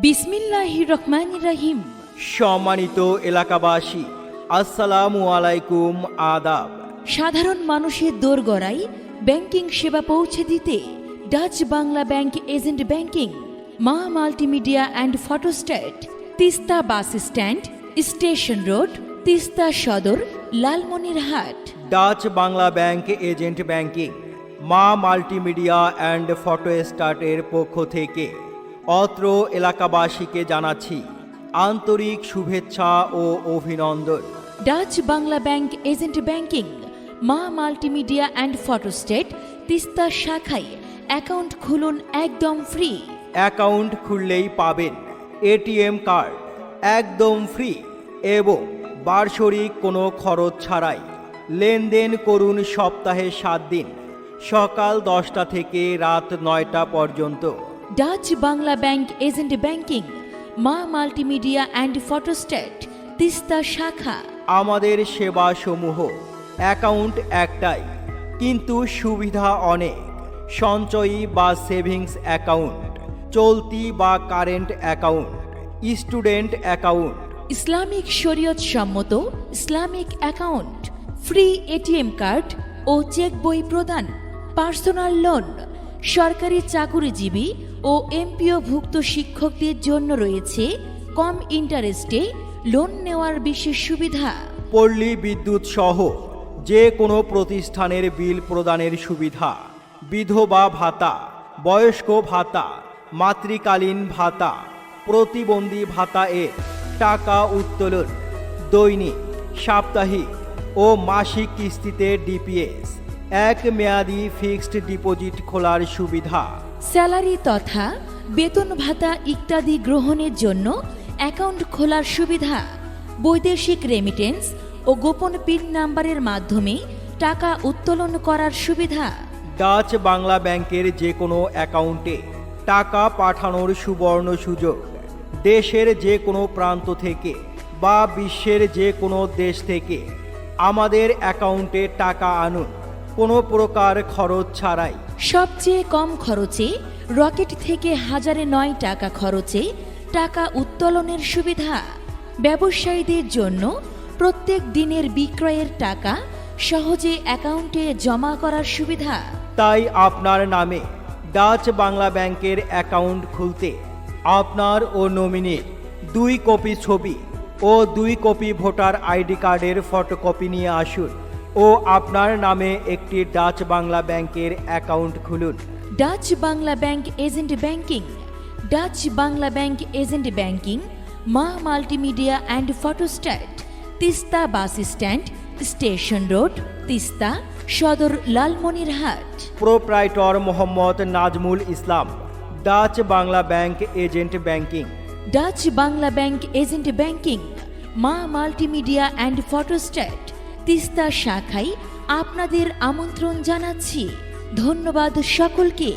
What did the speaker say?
বিসমিল্লাহ রহমান রাহিম। সম্মানিত এলাকাবাসী আসসালামু আলাইকুম আদাব। সাধারণ মানুষের দোরগড়ায় ব্যাংকিং সেবা পৌঁছে দিতে Dutch Bangla bank agent banking মা multimedia and photostat Teesta bus stand station road Teesta সদর Lalmonirhat. Dutch Bangla bank agent banking মা মাল্টিমিডিয়া অ্যান্ড ফটো স্টার্টের পক্ষ থেকে অত্র এলাকাবাসীকে জানাচ্ছি আন্তরিক শুভেচ্ছা ও অভিনন্দন। Dutch Bangla Bank agent banking Maa multimedia and photostat Teesta শাখায় অ্যাকাউন্ট খুলুন একদম ফ্রি। অ্যাকাউন্ট খুললেই পাবেন এটিএম কার্ড একদম ফ্রি এবং বার্ষরিক কোনো খরচ ছাড়াই। লেনদেন করুন সপ্তাহে সাত দিন সকাল দশটা থেকে রাত নয়টা পর্যন্ত। Dutch Bangla Bank agent banking Maa multimedia and photostat Teesta শাখা আমাদের সেবাসমূহ অ্যাকাউন্ট একটাই কিন্তু সুবিধা অনেক। সঞ্চয়ী বা সেভিংস অ্যাকাউন্ট চলতি বা current account student account Islamic শরীয়ত সম্মত Islamic account free ATM card ও চেক বই প্রদান পার্সোনাল লোন সরকারি চাকুরিজীবী ও এমপিওভুক্ত শিক্ষকদের জন্য রয়েছে কম ইন্টারেস্টে লোন নেওয়ার বিশেষ সুবিধা। পল্লী বিদ্যুৎ সহ যে কোনো প্রতিষ্ঠানের বিল প্রদানের সুবিধা। বিধবা ভাতা, বয়স্ক ভাতা, মাতৃকালীন ভাতা, প্রতিবন্ধী ভাতা এর টাকা উত্তোলন, দৈনিক, সাপ্তাহিক ও মাসিক কিস্তিতে ডিপিএস। এক মেয়াদি ফিক্সড ডিপোজিট খোলার সুবিধা। স্যালারি তথা বেতন ভাতা ইত্যাদি গ্রহণের জন্য অ্যাকাউন্ট খোলার সুবিধা বৈদেশিক রেমিটেন্স ও গোপন পিন নাম্বারের মাধ্যমে টাকা উত্তোলন করার সুবিধা। ডাচ বাংলা ব্যাংকের যে কোনো অ্যাকাউন্টে টাকা পাঠানোর সুবর্ণ সুযোগ। দেশের যে কোনো প্রান্ত থেকে বা বিশ্বের যে কোনো দেশ থেকে আমাদের অ্যাকাউন্টে টাকা আনুন। কোনো প্রকার খরচ ছাড়াই। সবচেয়ে কম খরচে রকেট থেকে হাজারে নয় টাকা খরচে টাকা উত্তোলনের সুবিধা। ব্যবসায়ীদের জন্য প্রত্যেক দিনের বিক্রয়ের টাকা সহজে অ্যাকাউন্টে জমা করার সুবিধা। তাই আপনার নামে ডাচ বাংলা ব্যাংকের অ্যাকাউন্ট খুলতে আপনার ও নমিনির দুই কপি ছবি ও দুই কপি ভোটার আইডি কার্ডের ফটোকপি নিয়ে আসুন। ও আপনার নামে একটি ডাচ বাংলা ব্যাংকের অ্যাকাউন্ট খুলুন। Dutch Bangla bank agent banking. Dutch Bangla bank agent banking মা multimedia and photostat Teesta bus stand station road Teesta সদর Lalmonirhat. প্রোপ্রাইটর Mohammad Nazmul Islam Dutch Bangla bank agent banking. Dutch Bangla bank agent banking মা মাল্টিমিডিয়া অ্যান্ড ফটোস্ট্যাট তিস্তা শাখায় আপনাদের আমন্ত্রণ জানাচ্ছি। ধন্যবাদ সকলকে।